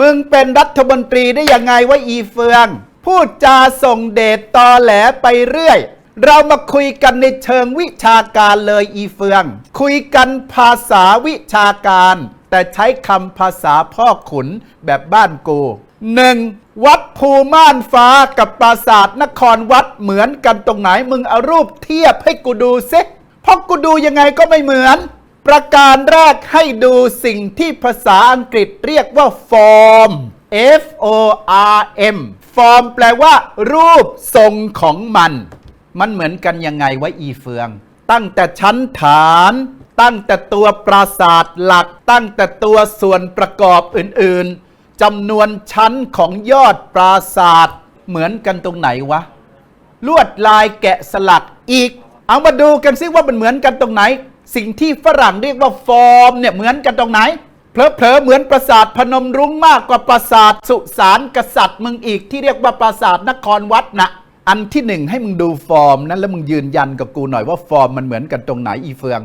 มึงเป็นรัฐมนตรีได้ยังไงวะอีเฟือง พูดจาส่งเดชตอแหลไปเรื่อย เรามาคุยกันในเชิงวิชาการเลยอีเฟือง คุยกันภาษาวิชาการ แต่ใช้คำภาษาพ่อขุนแบบบ้านกูหนึ่งวัดภูม่านฟ้ากับปราสาทนครวัดเหมือนกันตรงไหนมึงเอารูปเทียบให้กูดูซิเพราะกูดูยังไงก็ไม่เหมือน ประการแรกให้ดูสิ่งที่ภาษาอังกฤษเรียกว่า form F O R M form แปลว่า รูปทรงของมัน มันเหมือนกันยังไงวะอีเฟือง ตั้งแต่ชั้นฐาน ตั้งแต่ตัวปราสาทหลัก ตั้งแต่ตัวส่วนประกอบอื่นๆจำนวนชั้นของยอดปราสาท เหมือนกันตรงไหนวะ ลวดลายแกะสลักอีก เอามาดูกันซิว่ามันเหมือนกันตรงไหน สิ่งที่ฝรั่งเรียกว่าฟอร์มเนี่ยเหมือนกันตรงไหนเพลอเพลอเหมือนปราสาทพนมรุ้งมากกว่าปราสาทสุสานกษัตริย์มึงอีกที่เรียกว่าปราสาทนครวัดนะอันที่หนึ่งให้มึงดูฟอร์มนั้นแล้วมึงยืนยันกับกูหน่อยว่าฟอร์มมันเหมือนกันตรงไหนอีเฟือง